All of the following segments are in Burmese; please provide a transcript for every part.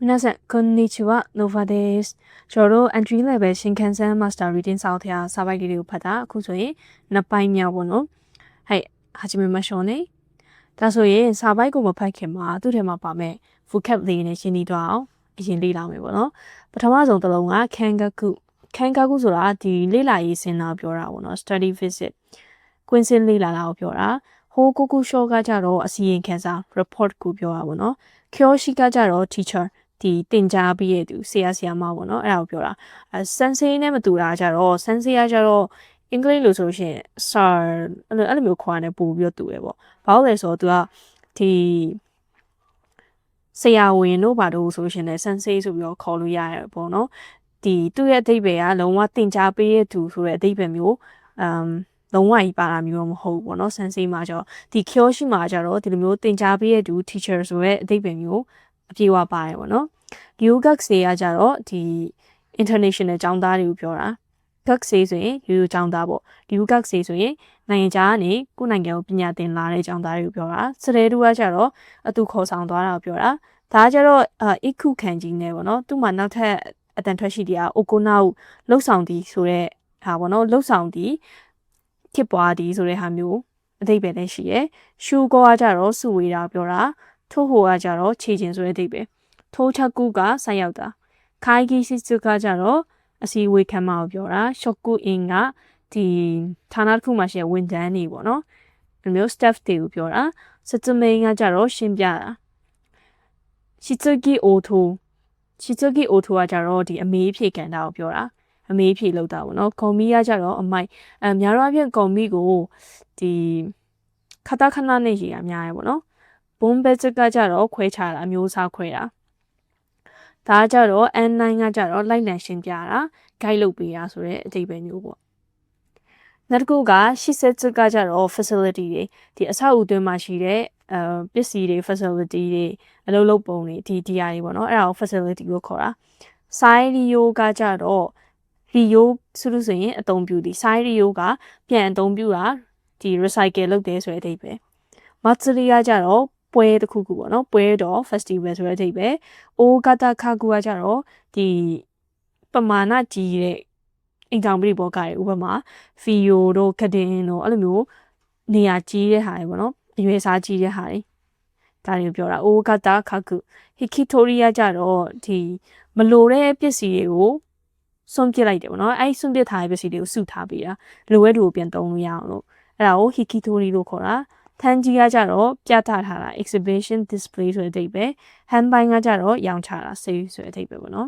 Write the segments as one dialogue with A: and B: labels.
A: 皆さんこんにちは、ノဗာですကျွန်တော်တို့ entry level ရှင်ကန်ဆန် master reading စာအုပ်ထဲကစာပိုက်လေးတွေကိုဖတ်တာအခုဆိုရင်နှစ်ပိုင်းမြောက်ပေါ့နော်ဟဲ့ဟာချင်မရှောနေဒါဆိုရင်စာပိုက်ကိုမဖတ်ခင်မှာသူ့ထဲမှာပါမဲ့ vocab လေးနဲ့ရှင်းပြီးတော့အောင်အရင်လေ့လာမယ်ပေါ့နော်ပထမဆုံးတစ်လုံးက kangaku kangaku ဆိုတာဒီလေ့လာရေးစင်တာပြောတာပေါ့နော် study visit ကွင်းစင်းလေ့လာတာကိုပြောတာဟိုကိုကူရှော့ကကြတော့အစီရင်ခံစာ report ကိုပြောတာပေါ့နော် kyoshi ကကြတော့ teacher ဒီတင်ကြားပြီးရသူဆရာဆရာမပေါ့နော်အဲ့ဒါကိုပြောတာအဲစန်ဆေးနဲ့မတူတာကြတော့စန်ဆေးကကြတော့အင်္ဂလိပ်လို့ဆိုလို့ရှိရင် sir အဲ့လိုအဲ့လိုမျိုးခေါ်ရတယ်ပို့ပြီးတော့တူရပေါ့ဘာလို့လဲဆိုတော့သူကဒီဆရာဝန်တို့ဘာတို့ဆိုလို့ရှိရင်လည်းစန်ဆေးဆိုပြီးတော့ခေါ်လို့ရတယ်ပေါ့နော်ဒီသူ့ရဲ့အဓိပ္ပာယ်ကလုံးဝတင်ကြားပေးရသူဆိုတဲ့အဓိပ္ပာယ်မျိုးအမ်လုံးဝကြီးပါတာမျိုးတော့မဟုတ်ဘူးပေါ့နော်ဆန်ဆေးမှာကျတော့ဒီ kyoshi မှာကျတော့ဒီလိုမျိုးတင်ကြားပေးရသူ teacher ဆိုတဲ့အဓိပ္ပာယ်မျိုး အပြေဝပါတယ်ပေါ့နော် UGAX တွေကကြတော့ဒီ international ကျောင်းသားတွေကိုပြောတာ GAX ဆိုရင်ရိုးရိုးကျောင်းသားပေါ့ UGAX ဆိုရင်နိုင်ငံခြားကနေကိုယ်နိုင်ငံကိုပညာသင်လာတဲ့ကျောင်းသားတွေကိုပြောတာစတဲ့တူကကြတော့အတူခေါ်ဆောင်သွားတာကိုပြောတာဒါကြတော့အခုခံကြီးနေပေါ့နော်သူ့မှာနောက်ထပ်အတန်ထွက်ရှိတရားအိုကိုနာကိုလှုပ်ဆောင်သည်ဆိုတဲ့ဟာပေါ့နော်လှုပ်ဆောင်သည်ဖြစ်ပွားသည်ဆိုတဲ့ဟာမျိုးအတိတ်ပဲလည်းရှိရယ်ရှူကောကကြတော့စုဝေးတာပြောတာ ထို့ဟိုကကြတော့ခြေချင်းဆိုတဲ့အတိတ်ပဲထိုးချက်ကူကဆက်ရောက်တာခိုင်ဂီစီစုကကြတော့အစီဝေးခံမအောင်ပြောတာရှော့ကူအင်ကဒီဌာနတစ်ခုမှာရှိတဲ့ဝန်ထမ်းတွေပေါ့နော်ဒီမျိုး staff တွေကိုပြောတာစတမိန်ကကြတော့ရှင်းပြတာရှီဇဂီအိုတိုရှီဇဂီအိုတိုကကြတော့ဒီအမေးဖြေကန်တာကိုပြောတာအမေးဖြေလောက်တာပေါ့နော်ကွန်မီကကြတော့အမိုက်အများတော့အပြင်ကွန်မီကိုဒီခတာခဏနဲ့ရေးရများရပေါ့နော် ဘုံဘက်ချက်ကကြတော့ခွဲချတာအမျိုးအစားခွဲတာဒါကြတော့ N9 ကကြတော့လိုက်လံရှင်းပြတာ guide လုပ်ပေးတာဆိုတဲ့အဓိပ္ပာယ်မျိုးပေါ့နောက်တစ်ခုက87ကကြတော့ facility တွေဒီအဆောက်အဦတွင်းမှာရှိတဲ့အဲပစ္စည်းတွေ facility တွေအလုပ်လုပ်ပုံတွေဒီ DR တွေပေါ့နော်အဲ့ဒါကို facility လို့ခေါ်တာ side rio ကကြတော့ rio ဆိုလို့ဆိုရင်အသုံးပြုဒီ side rio ကပြန်အသုံးပြုတာဒီ recycle လုပ်တယ်ဆိုတဲ့အဓိပ္ပာယ် matsuri ကကြတော့ ပွဲတစ်ခုခုပေါ့နော်ပွဲတော် festival ဆိုတဲ့အဓိပ္ပာယ်အိုဂတာခါကူကကြတော့ဒီပမာဏကြီးတဲ့အိမ်ထောင်ပြိဘောကတွေဥပမာဖီယိုတို့ခဒင်းတို့အဲ့လိုမျိုးနေရာကြီးတဲ့ဟာတွေပေါ့နော်အရွယ်စားကြီးတဲ့ဟာတွေဒါတွေကိုပြောတာအိုဂတာခါကူဟီကီတိုရီယာကြတော့ဒီမလိုတဲ့ပစ္စည်းတွေကိုစွန့်ပစ်လိုက်တယ်ပေါ့နော်အဲ့စွန့်ပစ်ထားတဲ့ပစ္စည်းတွေကိုစုထားပေးတာလိုဝဲတူကိုပြန်သုံးလို့ရအောင်လို့အဲ့ဒါကိုဟီကီတိုရီလို့ခေါ်တာ ထန်းကြီးကကြတော့ပြသထားတာ exhibition display ဆိုတဲ့အဓိပ္ပာယ်ဟန်ပိုင်းကကြတော့ရောင်းချတာ sale ဆိုတဲ့အဓိပ္ပာယ်ပေါ့နော်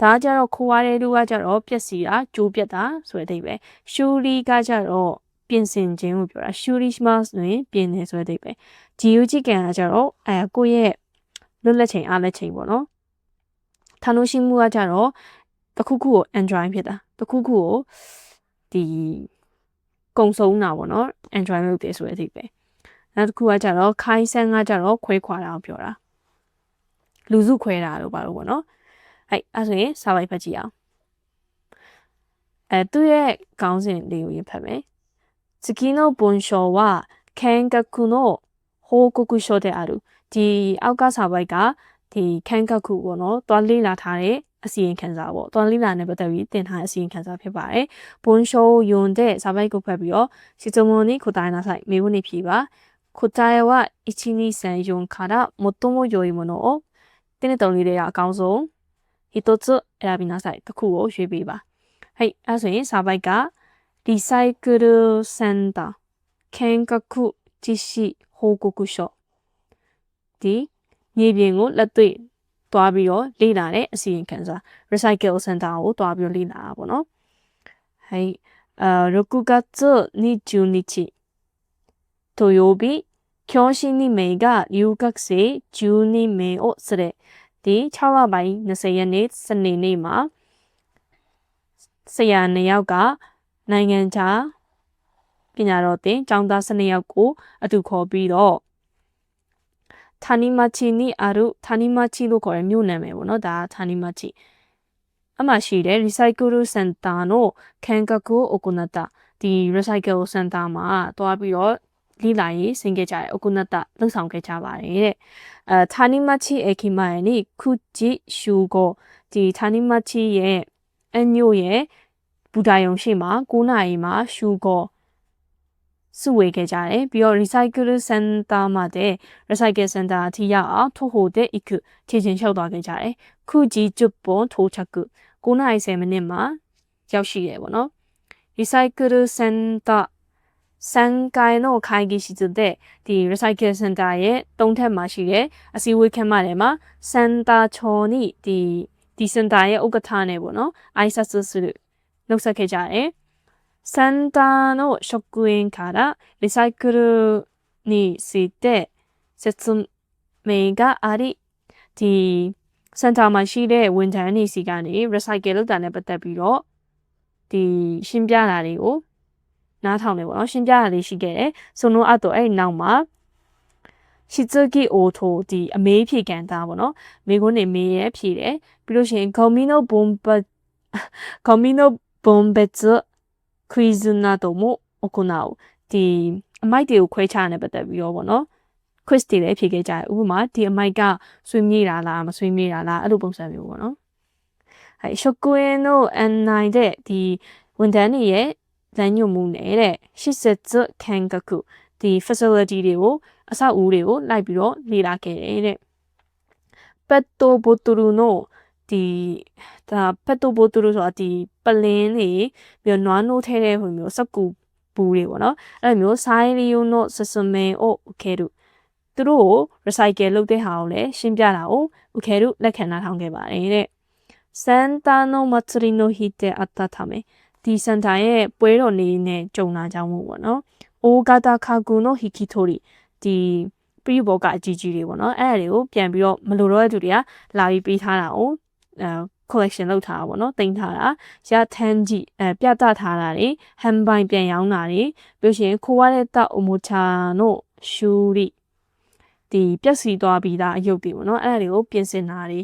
A: ဒါကြတော့ခိုးရတဲ့လူကကြတော့ပျက်စီးတာကျိုးပြတ်တာဆိုတဲ့အဓိပ္ပာယ်ရှူလီကကြတော့ပြင်ဆင်ခြင်းကိုပြောတာရှူလီမတ်ဆိုရင်ပြင်နေဆိုတဲ့အဓိပ္ပာယ်ဂျီယိုဂျီကန်ကကြတော့အဲကိုယ့်ရဲ့လွတ်လပ်ချိန်အားလက်ချိန်ပေါ့နော်ထာနိုရှိမှုကကြတော့တခုခုကို enjoy ဖြစ်တာတခုခုကိုဒီ ကုံဆုံးတာပေါ့နော် enjoy လုပ်တယ်ဆိုတဲ့အဓိပ္ပာယ်နောက်တစ်ခုကကြတော့ခိုင်းဆန်းကကြတော့ခွဲခွာတာကိုပြောတာလူစုခွဲတာလို့ပါလို့ပေါ့နော်အဲ့အဲ့ဆိုရင်စာပိုက်ဖတ်ကြည့်အောင်အဲသူ့ရဲ့ခေါင်းစဉ်လေးကိုရင်ဖတ်မယ်次の文章は見学の報告書であるဒီအောက်ကစာပိုက်ကဒီခံကခုပေါ့နော်တွားလေးလာထားတဲ့ အစီရင်ခံစာပေါ့တွားလေးလာနဲ့ပတ်သက်ပြီးတင်ထားတဲ့အစီရင်ခံစာဖြစ်ပါတယ်ဘွန်ရှိုးယွန်တဲ့စာပိုက်ကိုဖတ်ပြီးတော့စီဇမွန်နီခိုတိုင်းနာဆိုင်မေဝန်နေဖြေပါ答えは1、2、3、4から最も良いものをတင်းတဲ့တုံးလေးတွေကအကောင်းဆုံး一つ選びなさいတစ်ခုကိုရွေးပေးပါဟဲ့အဲဆိုရင်စာပိုက်က recycle center 見学実施報告書ဒီမြေပြင်ကိုလက် တွေ့တွားပြီးတော့လေ့လာတဲ့အစီရင်ခံစာ recycle center ကိုတွားပြီးတော့လေ့လာတာပေါ့နော်はいあ6月20日土曜日教師2名が留学生12名を連れဒီ6လပိုင်း20ရက်နေ့စနေနေ့မှာဆရာနှစ်ယောက်ကနိုင်ငံခြားပညာတော်သင်ကျောင်းသား12ယောက်ကိုအတူခေါ်ပြီးတော့ ဌာနီမာချီနီအာရုဌာနီမာချီလို့ခေါ်တဲ့မြို့နာမည်ပေါ့နော်ဒါဌာနီမာချီအမှရှိတဲ့ recycle center တို့ခံကကိုအိုကုနတာဒီ recycle center မှာတွားပြီးတော့လိလာရေးဆင်ခဲ့ကြတယ်အိုကုနတာလှုပ်ဆောင်ခဲ့ကြပါတယ်တဲ့အဲဌာနီမာချီအခိမာရဲ့နိခုဂျီရှူကိုဒီဌာနီမာချီရဲ့အညို့ရဲ့ဘူတာယုံရှိမှာ9နာရီမှာရှူကော စုဝေခဲ့ကြတယ်ပြီးတော့ recycle center မှာတဲ့ recycle center အထိရောက်အောင်ထို့ဟိုတဲ့ ik ခြေချင်းလျှောက်သွားခဲ့ကြတယ်ခုကြီးကျွတ်ပွန်ထိုးချက်ကု9နာရီ10မိနစ်မှာရောက်ရှိတယ်ပေါ့နော် recycle center 3階の会議室でဒီrecycle center ရဲ့တုံးထက်မှာရှိတဲ့အစည်းအဝေးခန်းမထဲမှာစန်တာချော်နီဒီဒီစင်တာရဲ့ဥက္ကဋ္ဌနဲ့ပေါ့နော်挨拶するနှုတ်ဆက်ခဲ့ကြတယ် စန်တာの職員からリサイクルについて説明がありဒီစန်တာမှာရှိတဲ့ဝန်ထမ်းတွေစီကနေ recycle လုပ်တာနဲ့ပတ်သက်ပြီးတော့ဒီရှင်းပြတာတွေကိုနားထောင်နေပေါ့နော်ရှင်းပြရလေးရှိခဲ့တယ်ဆိုတော့အဲ့တော့အဲ့နောက်မှာရှီဇဂီအိုတိုဒီအမေးဖြေကန်တာပေါ့နော်မိကုန်းနေမေးရဲဖြေတယ်ပြီးလို့ရှိရင်ဂေါမီနိုဘွန်ဘဂေါမီနိုဘွန်ဘက် ဇခွီဇနာတိုမိုအိုကိုနာဒီအမိုက်တွေကိုခွဲခြားနေပတ်သက်ပြီးတော့ပေါ့နော် quiz တွေလည်းဖြေခဲ့ကြတယ်ဥပမာဒီအမိုက်ကဆွေးမြေ့တာလားမဆွေးမြေ့တာလားအဲ့လိုပုံစံမျိုးပေါ့နော်အဲရှုကွင်းတို့ N9 တဲ့ဒီဝန်ထမ်းတွေရဲ့လမ်းညွှန်မှုနဲ့တဲ့80ခံကခုဒီ facility တွေကိုအဆောက်အဦတွေကိုလိုက်ပြီးတော့လေ့လာခဲ့တယ်တဲ့ပက်တိုဘိုတူရူနို ဒီဒါပက်တိုဘိုတူရူဆိုတာဒီပလင်းတွေပြီးတော့နွားနိုးထဲတဲ့ဟိုမျိုးစက်ကူပူတွေပေါ့နော်အဲ့လိုမျိုးဆိုင်လီယိုနိုဆဆမေအိုခဲတို့သူတို့ကို recycle လုပ်တဲ့ဟာကိုလည်းရှင်းပြတာကိုဥခဲတို့လက်ခံနားထောင်ခဲ့ပါတယ်တဲ့စန်တာနိုမတ်ရီနိုဟီတေအတ္တထာမေဒီစန်တာရဲ့ပွဲတော်နေနဲ့ကြုံလာကြောင်းမို့ပေါ့နော်။အိုဂါတာခါကူနိုဟီကီတိုရီဒီပြိဘောကအကြီးကြီးတွေပေါ့နော်။အဲ့ဒါတွေကိုပြန်ပြီးတော့မလိုတော့တဲ့သူတွေကလာပြီးပေးထားတာကိုအဲ collection လုပ်ထားတာပေါ့နော်။တင်ထားတာရထန်းကြီးအဲပြသထားတာတွေဟမ်ဘိုင်ပြန်ရောင်းတာတွေပြီးရှင်ခိုးရတဲ့တောက်အမိုချာနိုရှူရီဒီပြက်စီသွားပြီးသားအယုတ်တွေပေါ့နော်။အဲ့ဒါတွေကိုပြင်ဆင်တာတွေ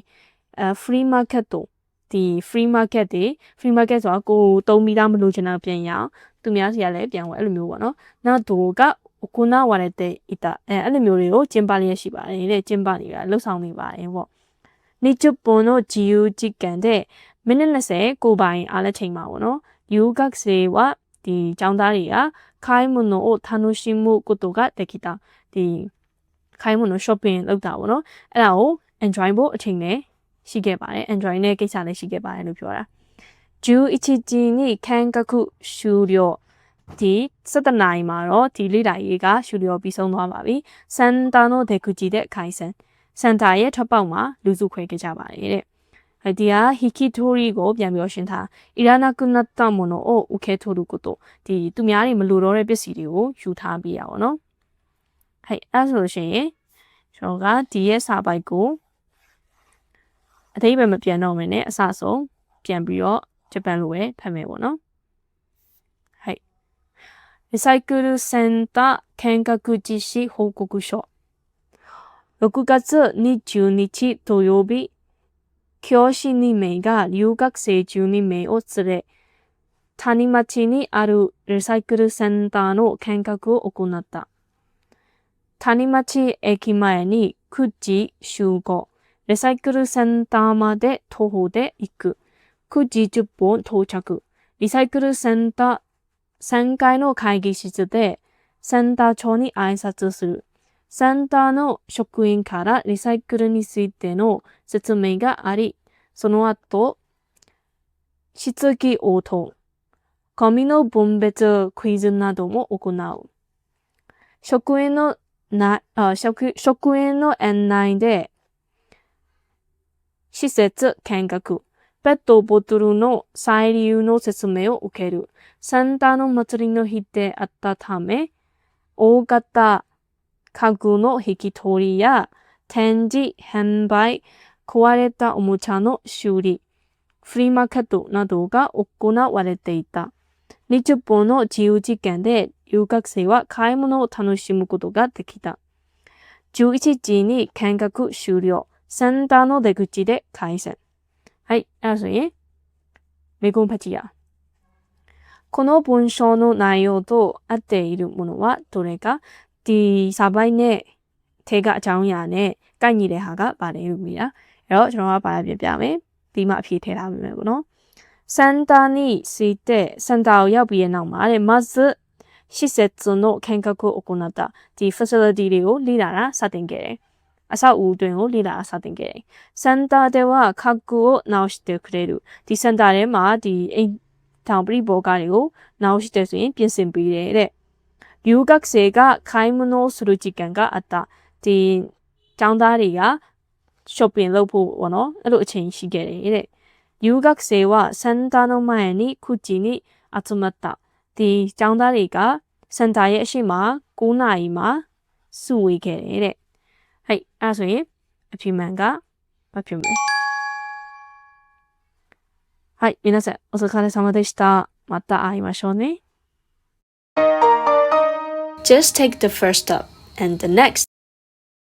A: အဲ free market တို့ဒီ free market တွေ free market ဆိုတာကိုတုံးပြီးသားမလို့ချင်တာပြန်ရအောင်သူများစီကလည်းပြန်ဝယ်အဲ့လိုမျိုးပေါ့နော်နောက်သူကခုနဝါရတဲ့အီတာအဲအဲ့လိုမျိုးတွေကိုကျင်းပလျက်ရှိပါတယ်တဲ့ကျင်းပနေတာလှုပ်ဆောင်နေပါတယ်ပေါ့ နေချပွန်တို့ဂျီယူဂျီကန်တဲ့မိနစ်20ကိုပိုင်အားလက်ချိန်ပါပေါ့နော်ယူဂက်ဆေဝဒီចောင်းသားတွေကခိုင်းမနိုကိုထာနုရှိမှုကိုတိုကတက်ခိတာဒီခိုင်းမနို shopping လုပ်တာပေါ့နော်အဲ့ဒါကို enjoy ဖို့အချိန်နဲ့ရှိခဲ့ပါတယ် Android နဲ့ကိစ္စလည်းရှိခဲ့ပါတယ်လို့ပြောတာ11に見学終了ဒီ17နာရီမှာတော့ဒီလေ့လာရေးကရှူလျော်ပြီးဆုံးသွားပါပြီ။စန်တာနိုဒေကူဂျီတဲ့ခိုင်ဆန် စန်တာရဲ့ထွက်ပေါက်မှာလူစုခွဲခဲ့ကြပါတယ်တဲ့။အဲဒီဟာဟီကီတိုရီကိုပြန်ပြီးရှင်းထားအီရာနာကုနတမိုနိုအိုဥခဲထိုလူကိုတော့ဒီသူများတွေမလိုတော့တဲ့ပစ္စည်းတွေကိုယူထားပေးရပါတော့။ဟဲ့အဲဆိုလို့ရှိရင်ကျွန်တော်ကဒီရဲ့စာပိုက်ကိုအသေးပဲမပြန်တော့မင်းနဲ့အစဆုံးပြန်ပြီးတော့ဂျပန်လိုပဲဖတ်မယ်ပေါ့နော်はいリサイクルセンター見学実施報告書 6月20日土曜日教師2名が留学生12名を連れ谷町にあるリサイクルセンターの見学を行った。谷町駅前に9時集合。リサイクルセンターまで徒歩で行く。9時10分到着。リサイクルセンター3階の会議室でセンター長に挨拶する。センターの職員からリサイクルについての説明があり、その後、質疑応答、ゴミの分別クイズなども行う。職員のなあ職職員の案内で施設見学、ペットボトルの再利用の説明を受ける。サンターの祭りの日であったため、大型家具の引き取りや展示、販売、壊れたおもちゃの修理、フリーマーケットなどが行われていた。日本の自由事件で留学生は買い物を楽しむことができた。11時に見学終了。センターの出口で開戦。はい、那す以、メコンパチア。この文章の内容と合っているものはどれか？ ဒီစာပိုက်နဲ့ထဲကအကြောင်းအရာနဲ့ကိုက်ညီတဲ့ဟာကပါတယ်လို့မြည်တာအဲ့တော့ကျွန်တော်ကပါပြပြမယ်ပြီးမှအဖြေထည့်ထားပေးမယ်ပေါ့နော်စန်တာနီစီတဲ့စန်တာကိုရောက်ပြီးတဲ့နောက်မှာတဲ့မဇရှစ်ဆက်ဇွန်တို့ခံကကိုအကုနာတာဒီ facility တွေကိုလေ့လာတာစတင်ခဲ့တယ်အဆောက်အဦတွင်ကိုလေ့လာစတင်ခဲ့တယ်။စန်တာတဲ့ဝခါကူကိုနောက်してくれるဒီစန်တာထဲမှာဒီအိမ်ထောင်ပရိဘောဂတွေကိုနောက်してဆိုရင်ပြင်ဆင်ပေးတယ်တဲ့။ 留学生が買い物をする時間があったဒီကျောင်းသားတွေက shopping လုပ်ဖို့ပေါ့နော်အဲ့လိုအချိန်ရှိခဲ့တယ်တဲ့။留学生はセンターの前にくじに集まったဒီကျောင်းသားတွေကစန်တာရဲ့အရှိမ9နာရီမှာစုဝေးခဲ့တယ်တဲ့။ဟဲ့အဲ့ဒါဆိုရင်အဖြေမှန်ကဘာဖြစ်မလဲはい、皆さんお疲れ様でした。また会いましょうね。 Just take the first step and the next